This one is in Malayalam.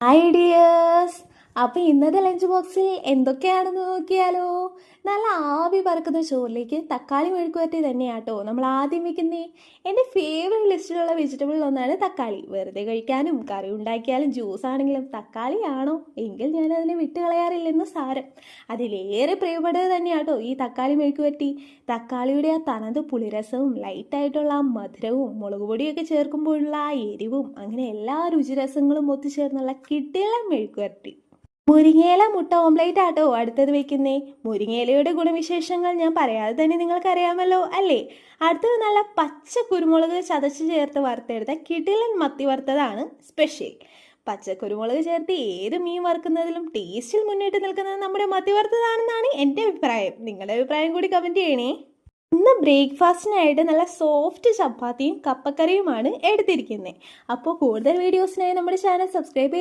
ഐഡിയസ് അപ്പോൾ ഇന്നത്തെ ലഞ്ച് ബോക്സിൽ എന്തൊക്കെയാണെന്ന് നോക്കിയാലോ? നല്ല പറക്കുന്ന ചോറിലേക്ക് തക്കാളി മെഴുക്കുവരട്ടി തന്നെയാട്ടോ. നമ്മൾ ആദ്യം വെക്കുന്നേ എന്റെ ഫേവറേറ്റ് ലിസ്റ്റിലുള്ള വെജിറ്റബിളിൽ ഒന്നാണ് തക്കാളി. വെറുതെ കഴിക്കാനും കറി ഉണ്ടാക്കിയാലും ജ്യൂസ് ആണെങ്കിലും തക്കാളിയാണോ? എങ്കിൽ ഞാൻ അതിനെ വിട്ട് കളയാറില്ലെന്ന് സാരം. അതിലേറെ പ്രിയപ്പെട്ടത് തന്നെയാട്ടോ ഈ തക്കാളി മെഴുക്കുവരട്ടി. തക്കാളിയുടെ ആ തനത് പുളിരസവും ലൈറ്റായിട്ടുള്ള ആ മധുരവും മുളക് പൊടിയൊക്കെ ചേർക്കുമ്പോഴുള്ള ആ എരിവും അങ്ങനെ എല്ലാ രുചിരസങ്ങളും ഒത്തുചേർന്നുള്ള കിട്ടിയുള്ള മെഴുക്കുവരട്ടി. മുരിങ്ങയില മുട്ട ഓംലേറ്റ് ആട്ടോ അടുത്തത് വെക്കുന്നേ. മുരിങ്ങയിലയുടെ ഗുണവിശേഷങ്ങൾ ഞാൻ പറയാതെ തന്നെ നിങ്ങൾക്കറിയാമല്ലോ അല്ലേ? അടുത്തത് നല്ല പച്ച കുരുമുളക് ചതച്ച് ചേർത്ത് വറുത്തെടുത്ത കിടിലൻ മത്തി വറുത്തതാണ് സ്പെഷ്യൽ പച്ച കുരുമുളക് ചേർത്ത് ഏത് മീൻ വറുക്കുന്നതിലും ടേസ്റ്റിൽ മുന്നിട്ട് നിൽക്കുന്നത് നമ്മുടെ മത്തി വറുത്തതാണെന്നാണ് എന്റെ അഭിപ്രായം. നിങ്ങളുടെ അഭിപ്രായം കൂടി കമന്റ് ചെയ്യണേ. ഇന്ന് ബ്രേക്ക്ഫാസ്റ്റിനായിട്ട് നല്ല സോഫ്റ്റ് ചപ്പാത്തിയും കപ്പക്കറിയുമാണ് എടുത്തിരിക്കുന്നത്. അപ്പോൾ കൂടുതൽ വീഡിയോസിനായി നമ്മുടെ ചാനൽ സബ്സ്ക്രൈബ് ചെയ്ത്